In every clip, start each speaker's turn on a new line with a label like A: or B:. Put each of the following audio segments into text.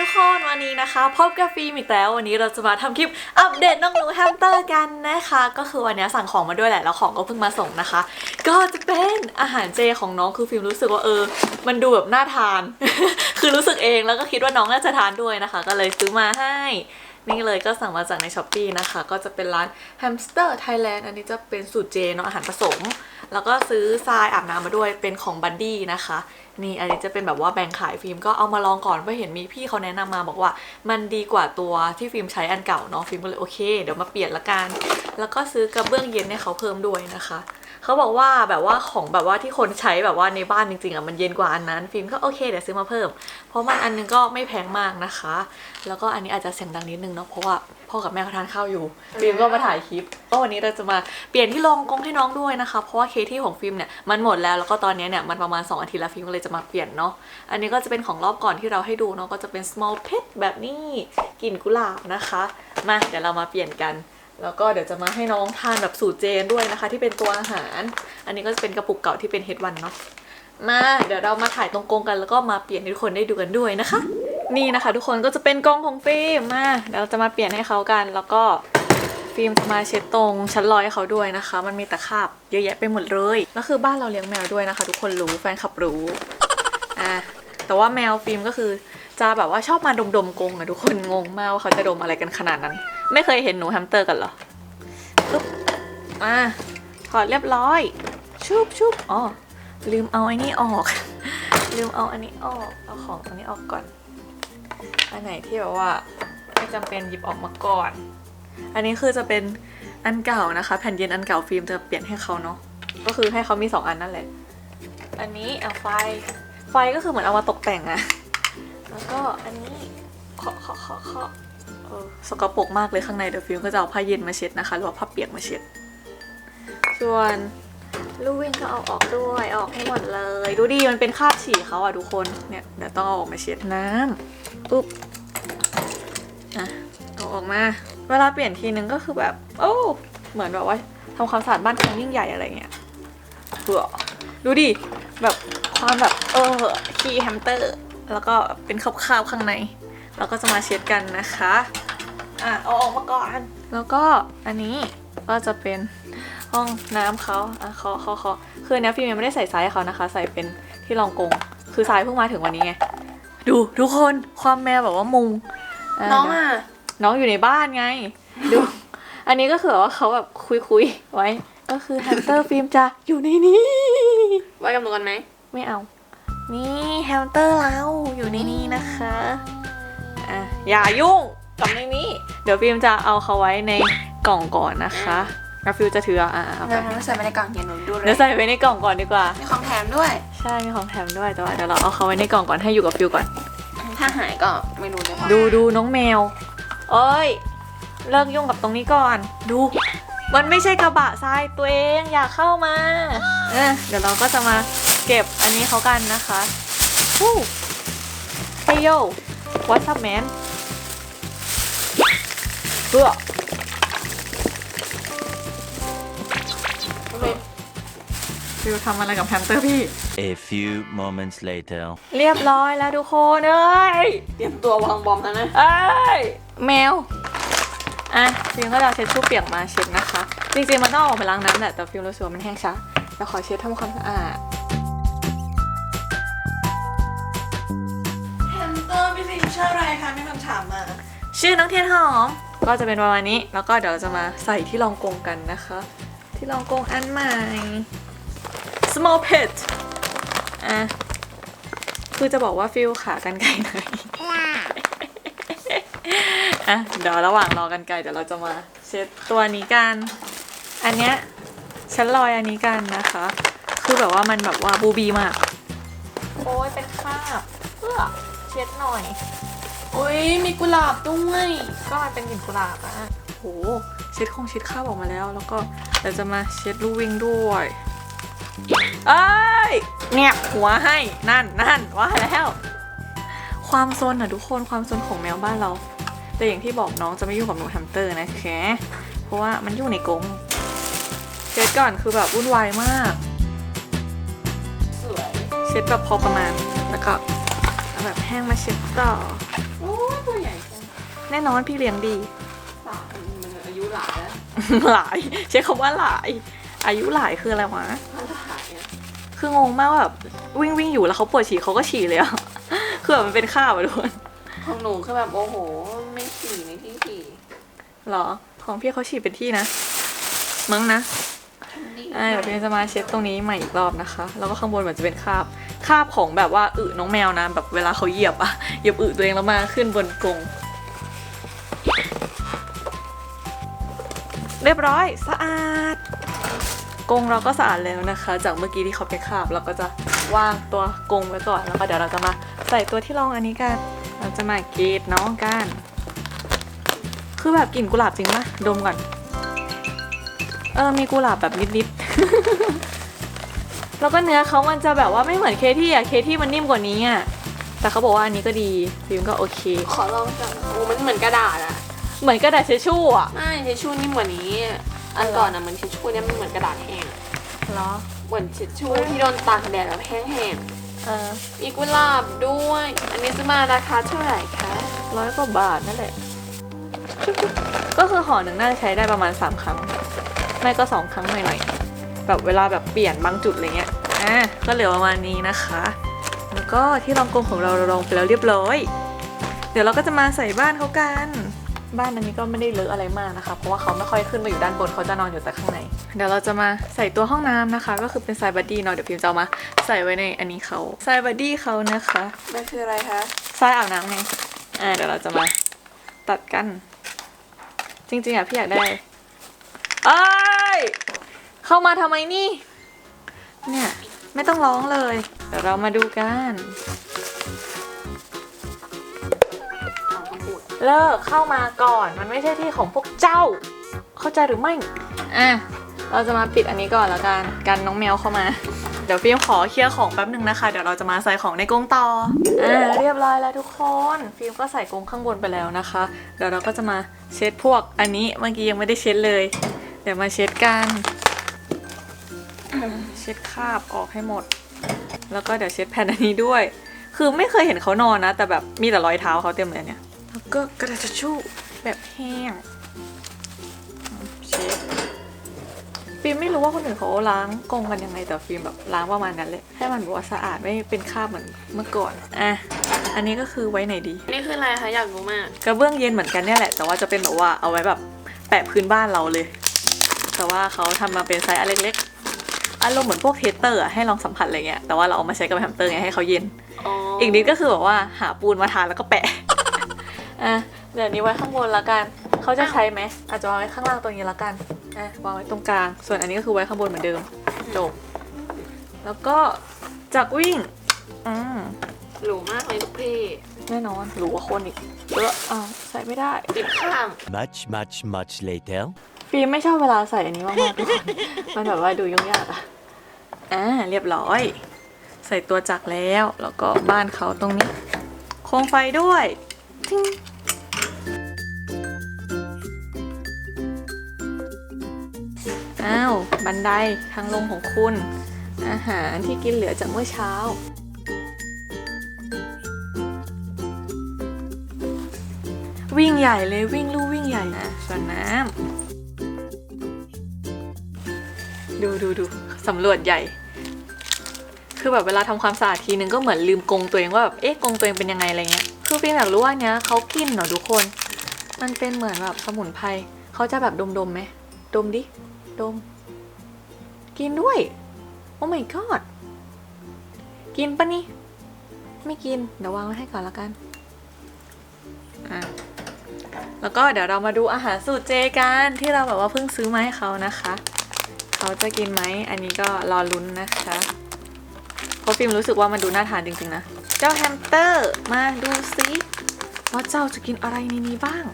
A: ทุกคนวันนี้นะคะพบกับฟิล์มอีกแล้ววันนี้เราจะมาทำคลิปอัปเดตน้องหนูแฮมสเตอร์กันนะคะ ก็คือวันนี้สั่งของมาด้วยแหละแล้วของก็เพิ่งมาส่งนะคะ ก็จะเป็นอาหารเจของน้องคือฟิล์มรู้สึกว่าเออ มันดูแบบน่าทาน คือรู้สึกเองแล้วก็คิดว่าน้องน่าจะทานด้วยนะคะ ก็เลยซื้อมาให้ นี่เลยก็สั่งมาจากในช้อปปีนะคะ ก็จะเป็นร้าน Hamster Thailand อันนี้จะเป็นสูตรเจเนาะอาหารผสม แล้วก็ซื้อทรายอาบน้ำมาด้วยเป็นของบัดดี้นะคะ นี่อันนี้จะเป็นแบบว่าแบ่งขายฟิล์มก็เอามาลองก่อนเพราะเห็นมีพี่เขาแนะนำมาบอกว่า มันดีกว่าตัวที่ฟิล์มใช้อันเก่าเนาะฟิล์มก็เลยโอเค เดี๋ยวมาเปลี่ยนละกัน แล้วก็ซื้อกระเบื้องเย็นให้เขาเพิ่มด้วยนะคะ เขาบอกว่าแบบว่าของแบบว่าที่คนใช้แบบว่าในบ้านจริงๆอะมันเย็นกว่าอันนั้น ฟิล์มก็โอเคเดี๋ยวซื้อมาเพิ่ม เพราะมันอันนึงก็ไม่แพงมากนะคะ แล้วก็อันนี้อาจจะเสียงดังนิดนึงเนาะเพราะว่าพ่อกับแม่เขาทานข้าวอยู่ ฟิล์มก็มาถ่ายคลิปก็วันนี้เราจะมาเปลี่ยนที่รองกงให้น้องด้วยนะคะ เพราะว่าเคที่ของฟิล์มเนี่ยมันหมดแล้วแล้วก็ตอนนี้เนี่ยมันประมาณ 2 อาทิตย์แล้วฟิล์มก็เลยจะมาเปลี่ยนเนาะ อันนี้ก็จะเป็นของรอบก่อนที่เราให้ดูเนาะก็จะเป็น small pet แบบนี้กลิ่นกุหลาบนะคะ มาเดี๋ยวเรามาเปลี่ยนกัน แล้วก็เดี๋ยวจะมาให้น้องทานแบบสูตรเจนด้วยนะคะ ที่เป็นตัวอาหาร อันนี้ก็จะเป็นกระปุกเก่าที่เป็นเฮดวันเนาะมาเดี๋ยวเรามาถ่ายตรงกงกันแล้วก็มาเปลี่ยนให้ทุกคนได้ดูกันด้วยนะคะ นี่นะคะ ทุกคนก็จะเป็นกรงของฟิล์มมาเดี๋ยวเราจะมาเปลี่ยนให้เขากัน แล้วก็ฟิล์มจะมาเช็ดตรงชั้นลอยให้เขาด้วยนะคะ มันมีตะขาบเยอะแยะไปหมดเลยแล้วคือบ้านเราเลี้ยงแมวด้วยนะคะ ทุกคนรู้แฟนคลับรู้อะแต่ว่าแมวฟิล์มก็คือจะแบบว่าชอบมาดมๆกงอะทุกคนงงมากว่าเขาจะดมอะไรกันขนาดนั้น ไม่เคยเห็นหนูแฮมสเตอร์กันเหรอปึ๊บอะถอดเรียบร้อยชุบชุบอ๋อลืมเอาไอ้นี่ออก ลืมเอาอันนี้ออกเอาของตรงนี้ออกก่อน อันไหนที่แบบว่าไม่จำเป็นหยิบออกมาก่อน อันนี้คือจะเป็นอันเก่านะคะ แผ่นเย็นอันเก่าฟิล์มจะเปลี่ยนให้เขาเนาะก็คือให้เขามีสองอันนั่นแหละ อันนี้เอาไฟ ไฟก็คือเหมือนเอามาตกแต่งอะแล้วก็อันนี้เคาะเคาะเคาะเคาะเออ สกปรกมากเลยข้างในเดี๋ยวฟิล์มก็จะเอาผ้าเย็นมาเช็ดนะคะ หรือว่าผ้าเปียกมาเช็ด ส่วนลูกวิ่งก็เอาออกด้วยออกให้หมดเลย ดูดิมันเป็นคราบฉี่เขาอะทุกคนเนี่ยเดี๋ยวต้องเอาออกมาเช็ดน้ำปุ๊บอะเอาออกมา เวลาเปลี่ยนทีนึงก็คือแบบ โอ้เหมือนแบบว่าทำความสะอาดบ้านครั้งยิ่งใหญ่อะไรเงี้ยเบื่อดูดิแบบความแบบเออขี้แฮมสเตอร์ แล้วก็เป็นคราบๆข้างในเราก็จะมาเช็ดกันนะคะ อะเอาออกมาก่อน แล้วก็อันนี้ก็จะเป็นห้องน้ำเขาอะเคาะเคาะเคาะคืออันเนี้ยฟิล์มยังไม่ได้ใส่ทรายให้เขานะคะ ใส่เป็นที่รองกง คือทรายเพิ่งมาถึงวันนี้ไง ดูทุกคนความแมวแบบว่ามุงะ
B: น้องอะ
A: น้องอยู่ในบ้านไง ดู อันนี้ก็คือแบบว่าเขาแบบคุยคุยๆไว้ ก็คือแฮมสเตอร์ฟิล์มจะอยู่ในนี้
B: ไว้กับหนูกันไหม
A: ไม่เอา นี่แฮมสเตอร์เราอยู่ในนี้นะคะ อะอย่ายุ่ง กับในนี้ เดี๋ยวฟิล์มจะเอาเขาไว้ในกล่องก่อนนะคะแล้วฟิลจะถืออะเอาไป
B: เดี๋ยวหนูใส่ไปในกล่องเดี๋ยวหนูดูเลย
A: เดี๋ยวใส่ไว้ในกล่องก่อนดีกว่า
B: มีของแถมด้วย
A: ใช่ มีของแถมด้วยแต่ว่าเดี๋ยวเราเอาเขาไว้ในกล่องก่อนให้อยู่กับฟิวก่อน
B: ถ้าหายก็ไม่รู้เลย
A: ดูดูน้องแมว เอ้ย เลิกยุ่งกับตรงนี้ก่อน ดู มันไม่ใช่กระบะทรายตัวเองอย่าเข้ามา เออเดี๋ยวเราก็จะมาเก็บอันนี้เขากันนะคะฮู้เฮยโย what's up man เพื่อฟิวทำอะไรกับแฮมสเตอร์พี่
C: A few moments later.
A: เรียบร้อยแล้วทุกคนเอ้ย
B: เตรียมตัววางบอมแล้วนะ
A: เอ้ยแมว อะฟิล์มก็จะเอาเช็ดชู่เปียกมาเช็ดนะคะ จริงๆมันต้องเอาออกไปล้างน้ำแหละแต่ฟิล์มรู้สึกว่ามันแห้งช้าเดี๋ยวขอเช็ดทำความสะอาด
B: แฮมสเตอร์พี่ฟิล์มชื่ออะไรคะมีคำถามมา
A: ชื่อน้องเทียนหอม ก็จะเป็นประมาณนี้ แล้วก็เดี๋ยวเราจะมาใส่ที่รองกงกันนะคะ ที่รองกงอันใหม่ small pet อะ คือจะบอกว่าฟิลขากันไกลหน่อยอะเดี๋ยวระหว่างรอกันไกลเดี๋ยวเราจะมาเช็ดตัวนี้กัน อันเนี้ยฉันลอยอันนี้กันนะคะ คือแบบว่ามันแบบว่าบูบีมาก โอ้ยเป็นคราบเพื่อเช็ดหน่อย
B: อุ้ยมีกุหลาบด้วย
A: ก็มันเป็นกลิ่นกุหลาบอะโหเช็ดคงเช็ดข้าวออกมาแล้ว แล้วก็เดี๋ยวจะมาเช็ดลูกวิ่งด้วยเอ้ยเนี่ยหัวให้นั่นนั่นว่าแล้ว ความซนอะทุกคนความซนของแมวบ้านเรา แต่อย่างที่บอกน้องจะไม่ยุ่งกับหนูแฮมสเตอร์นะแคเพราะว่ามันอยู่ในกรงเช็ดก่อนคือแบบวุ่นวายมาก
B: สวย
A: เช็ดแบบพอประมาณแล้วก็เอาแบบแห้งมาเช็ดต่อ แน่นอนพี่เลี้ยงดี
B: สาวมันอายุหลายแล้ว
A: หลาย ใช้คำว่าหลาย อายุหลายคืออะไรวะ
B: พันธหายอะ
A: คืองงมากว่าแบบวิ่งวิ่งอยู่แล้วเขาปวดฉี่เขาก็ฉี่เลยอะคือแบบมันเป็นข้าวอะทุกคน
B: ของหนูคือแบบโอ้โห ไม่ขี่ในที่ขี่
A: เหรอ ของพี่เขาฉี่เป็นที่นะ มั้งนะอ่าเดี๋ยวพี่จะมาเช็ดตรงนี้ใหม่อีกรอบนะคะ แล้วก็ข้างบนเหมือนจะเป็นคราบ คราบของแบบว่าอึน้องแมวนะ แบบเวลาเขาเหยียบอะเหยียบอึตัวเองแล้วมาขึ้นบนกรง เรียบร้อยสะอาดกรงเราก็สะอาดแล้วนะคะ จากเมื่อกี้ที่เขาเป็นคาบเราก็จะวางตัวกรงไว้ก่อนแล้วก็เดี๋ยวเราจะมาใส่ตัวที่รองอันนี้กัน เราจะมากรีดน้องกัน คือแบบกลิ่นกุหลาบจริงปะดมก่อนเออมีกุหลาบแบบนิดๆ แล้วก็เนื้อเขามันจะแบบว่าไม่เหมือนเคที่อะเคที่มันนิ่มกว่านี้อะแต่เขาบอกว่าอันนี้ก็ดีฟิล์มก็โอเค
B: ขอลองจับโอ้มันเหมือนกระดาษอะ
A: เหมือนกระดาษเชชชู่อะ
B: ไม่ทิชชู่นิ่มกว่านี้ อันก่อนอะมันทิชชู่เนี่ยมันเหมือนกระดาษแห้ง
A: เหรอ
B: เหมือนทิชชู่ที่โดนตากแดดแล้วแห้ง
A: เออ
B: ๆมีกุหลาบด้วย อันนี้ซื้อมาราคาเท่าไหร่คะ
A: ร้อยกว่าบาทนั่นแหละ ก็คือห่อหนึ่งน่าจะใช้ได้ประมาณ 3 ครั้ง ไม่ก็ 2 ครั้งหน่อยๆ แบบเวลาแบบเปลี่ยนบางจุดอะไรเงี้ย อะ ก็เหลือประมาณนี้นะคะ แล้วก็ที่รองกลมของเราเราลองไปแล้วเรียบร้อย เดี๋ยวเราก็จะมาใส่บ้านเขากัน บ้านอันนี้ก็ไม่ได้เลอะอะไรมากนะคะ เพราะว่าเขาไม่ค่อยขึ้นมาอยู่ด้านบนเขาจะนอนอยู่แต่ข้างใน เดี๋ยวเราจะมาใส่ตัวห้องน้ำนะคะ ก็คือเป็นทรายบัดดี้เนาะเดี๋ยวพิมจะเอามาใส่ไว้ในอันนี้เขาทรายบัดดี้เขานะคะ
B: มันคืออะไรคะ
A: ทรายอาบน้ำไงอ่าเดี๋ยวเราจะมาตัดกัน จริงๆอะพี่อยากได้เอ้ยเข้ามาทำไมนี่ เนี่ยไม่ต้องร้องเลย เดี๋ยวเรามาดูกัน
B: ของคำพูด
A: เลิกเข้ามาก่อน มันไม่ใช่ที่ของพวกเจ้า เข้าใจหรือไม่ อะ เราจะมาปิดอันนี้ก่อนแล้วกัน กันน้องแมวเข้ามา เดี๋ยวฟิล์มขอเคลียร์ของแป๊บหนึ่งนะคะ เดี๋ยวเราจะมาใส่ของในกรงต่อ อ่า เรียบร้อยแล้วทุกคน ฟิล์มก็ใส่กรงข้างบนไปแล้วนะคะ เดี๋ยวเราก็จะมาเช็ดพวกอันนี้เมื่อกี้ยังไม่ได้เช็ดเลย เดี๋ยวมาเช็ดกัน เช็ดคราบออกให้หมด แล้วก็เดี๋ยวเช็ดแผ่นอันนี้ด้วย คือไม่เคยเห็นเขานอนนะ แต่แบบมีแต่รอยเท้าเขาเต็มเลยเนี่ย แล้วก็กระดาษทิชชู่แบบแห้งเช็ดฟิล์มไม่รู้ว่าคนอื่นเขาล้างกรงกันยังไงแต่ฟิล์มแบบล้างประมาณนั้นเลย ให้มันแบบว่าสะอาดไม่เป็นคราบเหมือนเมื่อก่อนอะอันนี้ก็คือไว้ไหนดี
B: อันนี้คืออะไรคะอยากรู้มาก
A: กระเบื้องเย็นเหมือนกันเนี่ยแหละ แต่ว่าจะเป็นแบบว่าเอาไว้แบบแปะพื้นบ้านเราเลย แต่ว่าเขาทำมาเป็นไซส์อันเล็กๆอารมณ์เหมือนพวกเทสเตอร์อะให้ลองสัมผัสอะไรเงี้ยแต่ว่าเราเอามาใช้กับแฮมสเตอร์ไงให้เขาเย็น
B: อ๋อ
A: อี
B: อี
A: กนิดก็คือแบบว่าหาปูนมาทาแล้วก็แปะ อะเดี๋ยวนี้ไว้ข้างบนละกัน เขาจะใช้ไหมอาจจะวางไว้ข้างล่างตรงนี้ละกันอะวางไว้ตรงกลาง ส่วนอันนี้ก็คือไว้ข้างบนเหมือนเดิมจบ แล้วก็จากวิ่งอืม
B: หรูมากเลยทุกพี่
A: แน่นอนหรูกว่าคนอีกเอออ้าวใส่ไม่ได้
B: ติดข้าง
C: Much, much, much later.
A: ฟิล์มไม่ชอบเวลาใส่อันนี้มากๆทุกคน มันแบบว่าดูยุ่งยากอะอ่าเรียบร้อย ใส่ตัวจักรแล้ว แล้วก็บ้านเขาตรงนี้ โคมไฟด้วย ทิ้งอ้าว บันไดทางลงของคุณ อาหารที่กินเหลือจากเมื่อเช้า วิ่งใหญ่เลยวิ่งลู่วิ่งใหญ่นะส่วนน้ำดูดูดูสำรวจใหญ่คือแบบเวลาทำความสะอาดทีนึงก็เหมือนลืมกงตัวเองว่าแบบเอ๊ะกงตัวเองเป็นยังไงอะไรเงี้ย คือฟิล์มอยากรู้ว่าเนี้ยเขากินเหรอทุกคน มันเป็นเหมือนแบบสมุนไพรเขาจะแบบดมดมๆไหมดมดิ ดม กินด้วย โอ้ my god กินปะนี่ ไม่กิน เดี๋ยววางไว้ให้ก่อนละกันอะแล้วก็เดี๋ยวเรามาดูอาหารสูตรเจกันที่เราแบบว่าเพิ่งซื้อมาให้เขานะคะ เขาจะกินไหม อันนี้ก็รอลุ้นนะคะ เพราะฟิล์มรู้สึกว่ามันดูน่าทานจริงๆนะ เจ้าแฮมสเตอร์มาดูซิว่าเจ้าจะกินอะไรในนี้บ้าง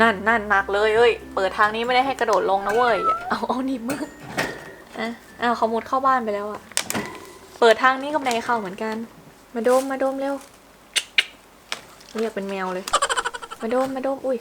A: นั่นนั่นหนักเลยเอ้ยเปิดทางนี้ไม่ได้ให้กระโดดลงนะเว้ยเอาเอาหนีบมืออะอ้าเขามุดเข้าบ้านไปแล้วอะเปิดทางนี้ก็ไม่ได้เข้าเหมือนกัน มาดมมาดมเร็วเรียกเป็นแมวเลย มาดมมาดมอุ้ย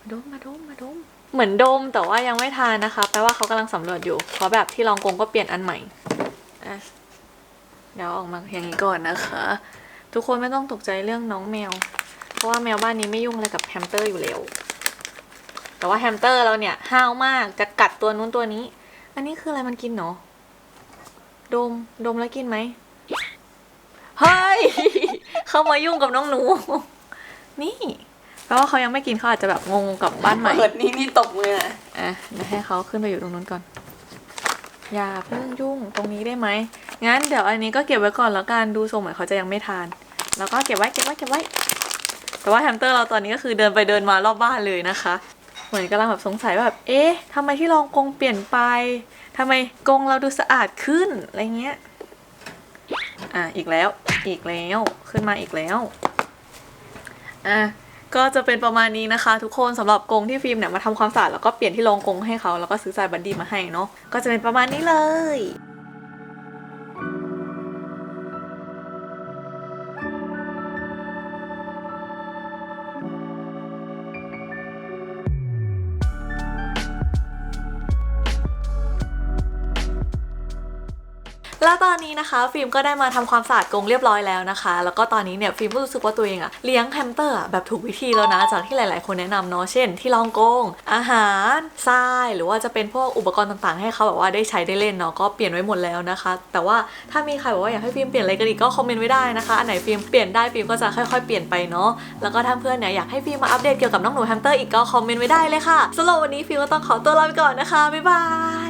A: มาดมมาดมมาดมเหมือนดมแต่ว่ายังไม่ทานนะคะ แปลว่าเขากำลังสำรวจอยู่เพราะแบบที่ลองกงก็เปลี่ยนอันใหม่อะ เดี๋ยวเอาออกมาอย่างนี้ก่อนนะคะ ทุกคนไม่ต้องตกใจเรื่องน้องแมว เพราะว่าแมวบ้านนี้ไม่ยุ่งอะไรกับแฮมสเตอร์อยู่แล้ว แต่ว่าแฮมสเตอร์เราเนี่ยห้าวมากจะกัดตัวนู้นตัวนี้ อันนี้คืออะไรมันกินเนาะดมดมแล้วกินไหมเฮ้ยเข้ามายุ่งกับน้องหนู นี่แปลว่าเขายังไม่กินเขาอาจจะแบบงงกับบ้านใหม่
B: เปิดนี่นี่ตบมือนะ
A: อะเดี๋ยวให้เขาขึ้นไปอยู่ตรงนู้นก่อน อย่าเพิ่งยุ่งตรงนี้ได้ไหม งั้นเดี๋ยวอันนี้ก็เก็บไว้ก่อนแล้วกันดูทรงเหมือนเขาจะยังไม่ทาน แล้วก็เก็บไว้เก็บไว้เก็บไว้ แต่ว่าแฮมสเตอร์เราตอนนี้ก็คือเดินไปเดินมารอบบ้านเลยนะคะ เหมือนกำลังแบบสงสัยว่าแบบเอ๊ะทำไมที่รองกรงเปลี่ยนไปทำไมกรงเราดูสะอาดขึ้นอะไรเงี้ยอะอีกแล้วอีกแล้วขึ้นมาอีกแล้วอะก็จะเป็นประมาณนี้นะคะ ทุกคนสำหรับกรงที่ฟิล์มเนี่ยมาทำความสะอาดแล้วก็เปลี่ยนที่รองกรงให้เขาแล้วก็ซื้อสายบันดี้มาให้เนาะก็จะเป็นประมาณนี้เลย แล้วตอนนี้นะคะฟิล์มก็ได้มาทำความสะอาดกรงเรียบร้อยแล้วนะคะ แล้วก็ตอนนี้เนี่ยฟิล์มก็รู้สึกว่าตัวเองอะเลี้ยงแฮมสเตอร์อะแบบถูกวิธีแล้วนะ จากที่หลาย ๆ คนแนะนำเนาะเช่น ที่รองกรงอาหารทราย หรือว่าจะเป็นพวกอุปกรณ์ต่าง ๆ ให้เขาแบบว่าได้ใช้ได้เล่นเนาะก็เปลี่ยนไว้หมดแล้วนะคะ แต่ว่าถ้ามีใครบอกว่าอยากให้ฟิล์มเปลี่ยนอะไรกันอีกก็คอมเมนต์ไว้ได้นะคะอันไหนฟิล์มเปลี่ยนได้ฟิล์มก็จะค่อย ๆ เปลี่ยนไปเนาะแล้วก็ถ้าเพื่อนเนี่ยอยากให้ฟิล์มมาอัปเดตเกี่ยวกับน้องหนูแฮมสเตอร์อีกก็คอมเมนต์ไว้ได้เลยค่ะสำหรับวันนี้ฟิล์มก็ต้องขอตัวลาไปก่อนนะคะบ๊ายบาย